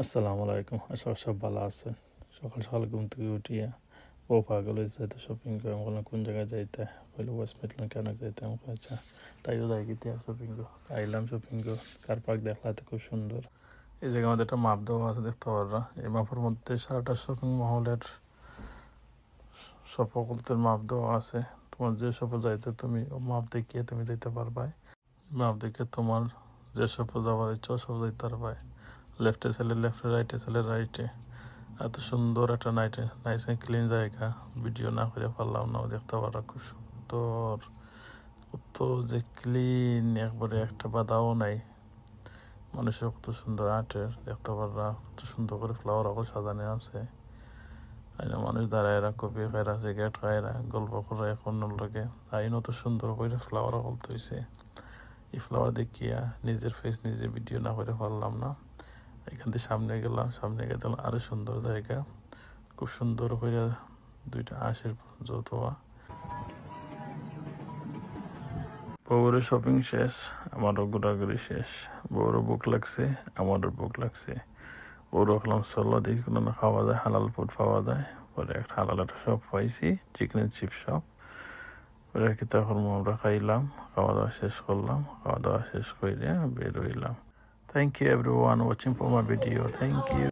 আসসালামু আলাইকুম। আশা করি সব ভালো আছেন। সকাল সকাল ঘুম থেকে উঠিয়া ও পাগল যাইতে শপিং করে আমি বললাম কোন জায়গায় যাইতে কইলো ওয়েস্ট মিডল্যান্ড কেন যাইতে? আমি কই, আচ্ছা তাইও যাই গিয়ে শপিং গো আইলাম শপিং গো কার পার্ক দেখলাতে খুব সুন্দর। এই জায়গার মধ্যে একটা মাপ দেওয়া আছে দেখতে পাররা এই মাপের মধ্যে সারাটা শপিং মহলের সকলতের মাপ দেওয়া আছে। তোমার যে সফল যাইতে তুমি মাপ দেখিয়ে তুমি যেতে পারবা মাপ দেখে তোমার যে সফল যাওয়ার ইচ্ছা সব যাইতে পারবা লেফটে ছেলে লেফটে রাইটে ছেলে রাইটে এত সুন্দর একটা নাইটে নাইস ক্লিন জায়গা। ভিডিও না করে পারলাম না দেখতে পারা খুব সুন্দর। কত যে ক্লিন একবারে একটা বাধাও নাই। মানুষের কত সুন্দর আর্টের, দেখতে পাররা কত সুন্দর করে ফ্লাওয়ার আবার সাজানো আছে। আইনা মানুষ দাঁড়ায় কপি খাইরা সিগারেট খাইরা গল্প করে এখন লাগে আইনও তো সুন্দর করে ফ্লাওয়ার আকল তৈছে এই ফ্লাওয়ার দেখিয়া নিজের ফেস নিজে ভিডিও না করে পারলাম না। এখান থেকে সামনে গেলাম সামনে গেলাম আরও সুন্দর জায়গা। খুব সুন্দর করে দুইটা আশের যৌথা বউরের শপিং শেষ, আমারও ঘোরাঘুরি শেষ। বউরও বুক লাগছে, আমারও বুক লাগছে। বউ রাখলাম চলো দেখি কোনো না খাওয়া যায়, হালাল ফুড পাওয়া যায়। পরে একটা হালাল একটা শপ পাইছি চিকেন চিপ শপ পরে কি তখন আমরা খাইলাম, খাওয়া দাওয়া শেষ করলাম, খাওয়া দাওয়া শেষ করে বের হইলাম। thank you everyone watching for my video. Thank you.